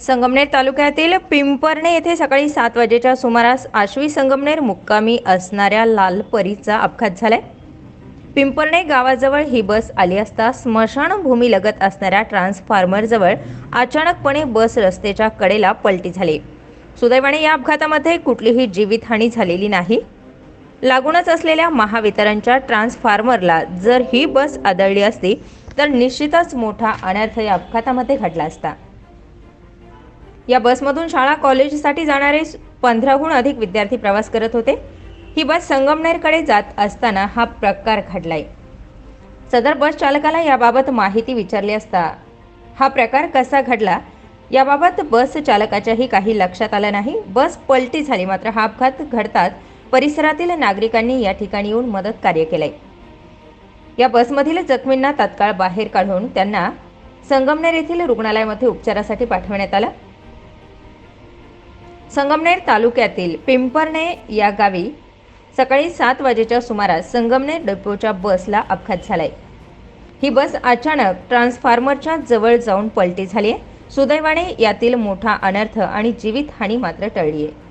संगमनेर तालुक्यातील पिंपर्णे येथे सकाळी सात वाजेच्या सुमारास आश्वी संगमनेर मुक्कामी असणाऱ्या लालपरीचा अपघात झालाय. पिंपर्णे गावाजवळ ही बस आली असता स्मशानभूमी लगत असणाऱ्या ट्रान्सफॉर्मरजवळ अचानकपणे बस रस्त्याच्या कडेला पलटी झाली. सुदैवाने या अपघातामध्ये कुठलीही जीवितहानी झालेली नाही. लागूनच असलेल्या महावितरणच्या ट्रान्सफॉर्मरला जर ही बस आदळली असती तर निश्चितच मोठा अनर्थ या अपघातामध्ये घडला असता. या बसमधून शाळा कॉलेजसाठी जाणारे पंधराहून अधिक विद्यार्थी प्रवास करत होते. ही बस संगमनेरकडे जात असताना हा प्रकार घडलाय. सदर बस चालकाला याबाबत माहिती विचारली असता हा प्रकार कसा घडला याबाबत बस चालकाच्याही काही लक्षात आलं नाही. बस पलटी झाली मात्र हा अपघात घडताच परिसरातील नागरिकांनी या ठिकाणी येऊन मदत कार्य केलंय. या बसमधील जखमींना तात्काळ बाहेर काढून त्यांना संगमनेर येथील रुग्णालयामध्ये उपचारासाठी पाठवण्यात आलं. संगमनेर तालुक्यातील पिंपर्णे या गावी सकाळी सात वाजेच्या सुमारास संगमनेर डेपोच्या बसला अपघात झालाय. ही बस अचानक ट्रान्सफॉर्मरच्या जवळ जाऊन पलटी झाली आहे सुदैवाने यातील मोठा अनर्थ आणि जीवितहानी मात्र टळली आहे